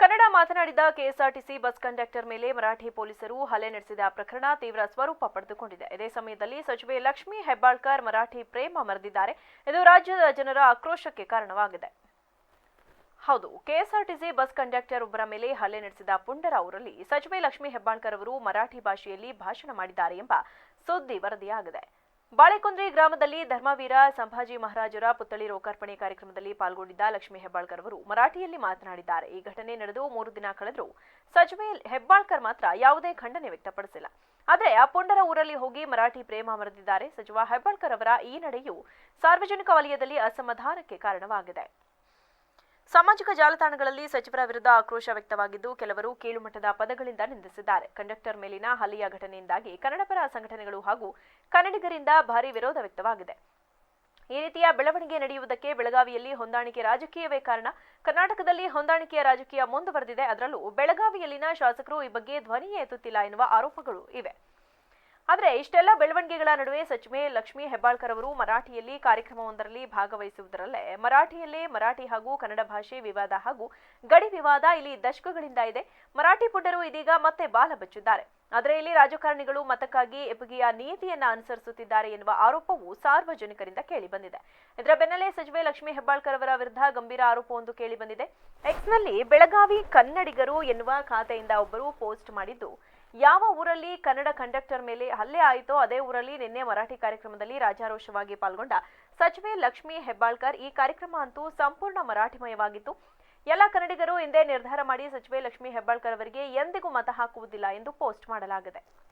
ಕನ್ನಡ ಮಾತನಾಡಿದ KSRTC bus conductor ಮೇಲೆ ಮರಾಠಿ ಪೊಲೀಸರು ಹಲ್ಲೆ ನಡೆಸಿದ ಪ್ರಕರಣ ತೀವ್ರ ಸ್ವರೂಪ ಪಡೆದುಕೊಂಡಿದೆ. ಇದೇ ಸಮಯದಲ್ಲಿ ಸಚಿವೆ ಲಕ್ಷ್ಮಿ ಹೆಬ್ಬಾಳ್ಕರ್ ಮರಾಠಿ ಪ್ರೇಮ ಮರೆದಿದ್ದಾರೆ. ಇದು ರಾಜ್ಯದ ಜನರ ಆಕ್ರೋಶಕ್ಕೆ ಕಾರಣವಾಗಿದೆ. ಹೌದು, ಕೆಎಸ್ಆರ್ಟಿಸಿ ಬಸ್ ಕಂಡಕ್ಟರ್ ಒಬ್ಬರ ಮೇಲೆ ಹಲ್ಲೆ ನಡೆಸಿದ ಪುಂಡರ ಅವರಲ್ಲಿ ಸಚಿವೆ ಲಕ್ಷ್ಮಿ ಹೆಬ್ಬಾಳ್ಕರ್ ಅವರು ಮರಾಠಿ ಭಾಷೆಯಲ್ಲಿ ಭಾಷಣ ಮಾಡಿದ್ದಾರೆ ಎಂಬ ಸುದ್ದಿ ವರದಿಯಾಗಿದೆ. ಬಾಳೆಕೊಂದ್ರಿ ಗ್ರಾಮದಲ್ಲಿ ಧರ್ಮವೀರ ಸಂಭಾಜಿ ಮಹಾರಾಜರ ಪುತ್ಥಳಿ ಲೋಕಾರ್ಪಣೆ ಕಾರ್ಯಕ್ರಮದಲ್ಲಿ ಪಾಲ್ಗೊಂಡಿದ್ದ ಲಕ್ಷ್ಮೀ ಹೆಬ್ಬಾಳ್ಕರ್ ಅವರು ಮರಾಠಿಯಲ್ಲಿ ಮಾತನಾಡಿದ್ದಾರೆ. ಈ ಘಟನೆ ನಡೆದು ಮೂರು ದಿನ ಕಳೆದರೂ ಸಚಿವೆ ಹೆಬ್ಬಾಳ್ಕರ್ ಮಾತ್ರ ಯಾವುದೇ ಖಂಡನೆ ವ್ಯಕ್ತಪಡಿಸಿಲ್ಲ. ಆದರೆ ಆ ಪುಂಡರ ಊರಲ್ಲಿ ಹೋಗಿ ಮರಾಠಿ ಪ್ರೇಮ ಮರೆದಿದ್ದಾರೆ ಸಚಿವ ಹೆಬ್ಬಾಳ್ಕರ್ ಅವರ ಈ ನಡೆಯು ಸಾರ್ವಜನಿಕ ವಲಯದಲ್ಲಿ ಅಸಮಾಧಾನಕ್ಕೆ ಕಾರಣವಾಗಿದೆ. ಸಾಮಾಜಿಕ ಜಾಲತಾಣಗಳಲ್ಲಿ ಸಚಿವರ ವಿರುದ್ಧ ಆಕ್ರೋಶ ವ್ಯಕ್ತವಾಗಿದ್ದು, ಕೆಲವರು ಕೀಳುಮಟ್ಟದ ಪದಗಳಿಂದ ನಿಂದಿಸಿದ್ದಾರೆ. ಕಂಡಕ್ಟರ್ ಮೇಲಿನ ಹಲ್ಲೆಯ ಘಟನೆಯಿಂದಾಗಿ ಕನ್ನಡಪರ ಸಂಘಟನೆಗಳು ಹಾಗೂ ಕನ್ನಡಿಗರಿಂದ ಭಾರಿ ವಿರೋಧ ವ್ಯಕ್ತವಾಗಿದೆ. ಈ ರೀತಿಯ ಬೆಳವಣಿಗೆ ನಡೆಯುವುದಕ್ಕೆ ಬೆಳಗಾವಿಯಲ್ಲಿ ಹೊಂದಾಣಿಕೆ ರಾಜಕೀಯವೇ ಕಾರಣ. ಕರ್ನಾಟಕದಲ್ಲಿ ಹೊಂದಾಣಿಕೆಯ ರಾಜಕೀಯ ಮುಂದುವರೆದಿದೆ. ಅದರಲ್ಲೂ ಬೆಳಗಾವಿಯಲ್ಲಿನ ಶಾಸಕರು ಈ ಬಗ್ಗೆ ಧ್ವನಿಯೇ ಎತ್ತುತ್ತಿಲ್ಲ ಎನ್ನುವ ಆರೋಪಗಳು ಇವೆ. ಆದರೆ ಇಷ್ಟೆಲ್ಲ ಬೆಳವಣಿಗೆಗಳ ನಡುವೆ ಸಚಿವೆ ಲಕ್ಷ್ಮೀ ಹೆಬ್ಬಾಳ್ಕರ್ ಅವರು ಮರಾಠಿಯಲ್ಲಿ ಕಾರ್ಯಕ್ರಮವೊಂದರಲ್ಲಿ ಭಾಗವಹಿಸುವುದರಲ್ಲೇ ಮರಾಠಿಯಲ್ಲೇ ಮರಾಠಿ ಹಾಗೂ ಕನ್ನಡ ಭಾಷೆ ವಿವಾದ ಹಾಗೂ ಗಡಿ ವಿವಾದ ಇಲ್ಲಿ ದಶಕಗಳಿಂದ ಇದೆ. ಮರಾಠಿ ಪುಟ್ಟರು ಇದೀಗ ಮತ್ತೆ ಬಾಲ ಬಚ್ಚಿದ್ದಾರೆ ಆದರೆ ಇಲ್ಲಿ ರಾಜಕಾರಣಿಗಳು ಮತಕ್ಕಾಗಿ ಎಪಗಿಯ ನೀತಿಯನ್ನ ಅನುಸರಿಸುತ್ತಿದ್ದಾರೆ ಎನ್ನುವ ಆರೋಪವು ಸಾರ್ವಜನಿಕರಿಂದ ಕೇಳಿಬಂದಿದೆ ಇದರ ಬೆನ್ನಲ್ಲೇ ಸಚಿವೆ ಲಕ್ಷ್ಮೀ ಹೆಬ್ಬಾಳ್ಕರ್ ಅವರ ವಿರುದ್ಧ ಗಂಭೀರ ಆರೋಪವೊಂದು ಕೇಳಿಬಂದಿದೆ ಎಕ್ಸ್ನಲ್ಲಿ ಬೆಳಗಾವಿ ಕನ್ನಡಿಗರು ಎನ್ನುವ ಖಾತೆಯಿಂದ ಒಬ್ಬರು ಪೋಸ್ಟ್ ಮಾಡಿದ್ದು, ಯಾವ ಊರಲ್ಲಿ ಕನ್ನಡ ಕಂಡಕ್ಟರ್ ಮೇಲೆ ಹಲ್ಲೆ ಆಯಿತೋ ಅದೇ ಊರಲ್ಲಿ ನಿನ್ನೆ ಮರಾಠಿ ಕಾರ್ಯಕ್ರಮದಲ್ಲಿ ರಾಜಾರೋಷವಾಗಿ ಪಾಲ್ಗೊಂಡ ಸಚಿವೆ ಲಕ್ಷ್ಮೀ ಹೆಬ್ಬಾಳ್ಕರ್ ಈ ಕಾರ್ಯಕ್ರಮ ಅಂತೂ ಸಂಪೂರ್ಣ ಮರಾಠಿಮಯವಾಗಿತ್ತು. ಎಲ್ಲ ಕನ್ನಡಿಗರು ಹಿಂದೆ ನಿರ್ಧಾರ ಮಾಡಿ ಸಚಿವೆ ಲಕ್ಷ್ಮಿ ಹೆಬ್ಬಾಳ್ಕರ್ ಅವರಿಗೆ ಎಂದಿಗೂ ಮತ ಹಾಕುವುದಿಲ್ಲ ಎಂದು ಪೋಸ್ಟ್ ಮಾಡಲಾಗಿದೆ.